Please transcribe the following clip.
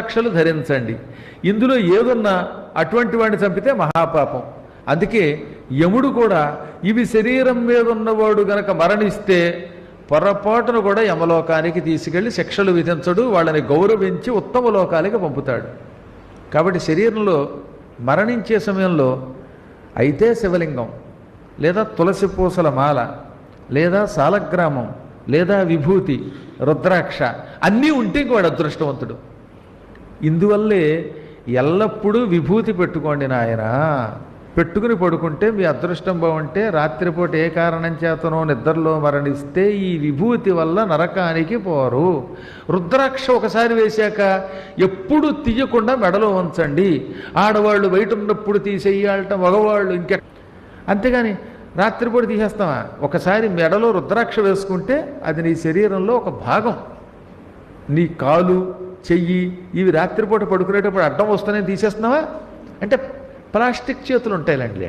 రక్షలు ధరించండి. ఇందులో ఏదున్నా అటువంటి వాడిని చంపితే మహాపాపం. అందుకే యముడు కూడా ఇవి శరీరం మీద ఉన్నవాడు గనక మరణిస్తే పొరపాటును కూడా యమలోకానికి తీసుకెళ్ళి శిక్షలు విధించడు వాళ్ళని గౌరవించి ఉత్తమ లోకాలకి పంపుతాడు. కాబట్టి శరీరంలో మరణించే సమయంలో అయితే శివలింగం లేదా తులసి పూసల మాల లేదా సాలగ్రామం లేదా విభూతి రుద్రాక్ష అన్నీ ఉంటే ఇంక వాడు అదృష్టవంతుడు. ఇందువల్లే ఎల్లప్పుడూ విభూతి పెట్టుకోండి నాయన. పెట్టుకుని పడుకుంటే మీ అదృష్టం బాగుంటే రాత్రిపూట ఏ కారణం చేతనో నిద్రలో మరణిస్తే ఈ విభూతి వల్ల నరకానికి పోరు. రుద్రాక్ష ఒకసారి వేశాక ఎప్పుడు తీయకుండా మెడలో ఉంచండి. ఆడవాళ్ళు బయట ఉన్నప్పుడు తీసేయాలట మగవాళ్ళు ఇంకె. అంతేగాని రాత్రిపూట తీసేస్తామా ఒకసారి మెడలో రుద్రాక్ష వేసుకుంటే అది నీ శరీరంలో ఒక భాగం. నీ కాలు చెయ్యి ఇవి రాత్రిపూట పడుకునేటప్పుడు అడ్డం వస్తూనే తీసేస్తున్నావా? అంటే ప్లాస్టిక్ చేతులు ఉంటాయిలేండి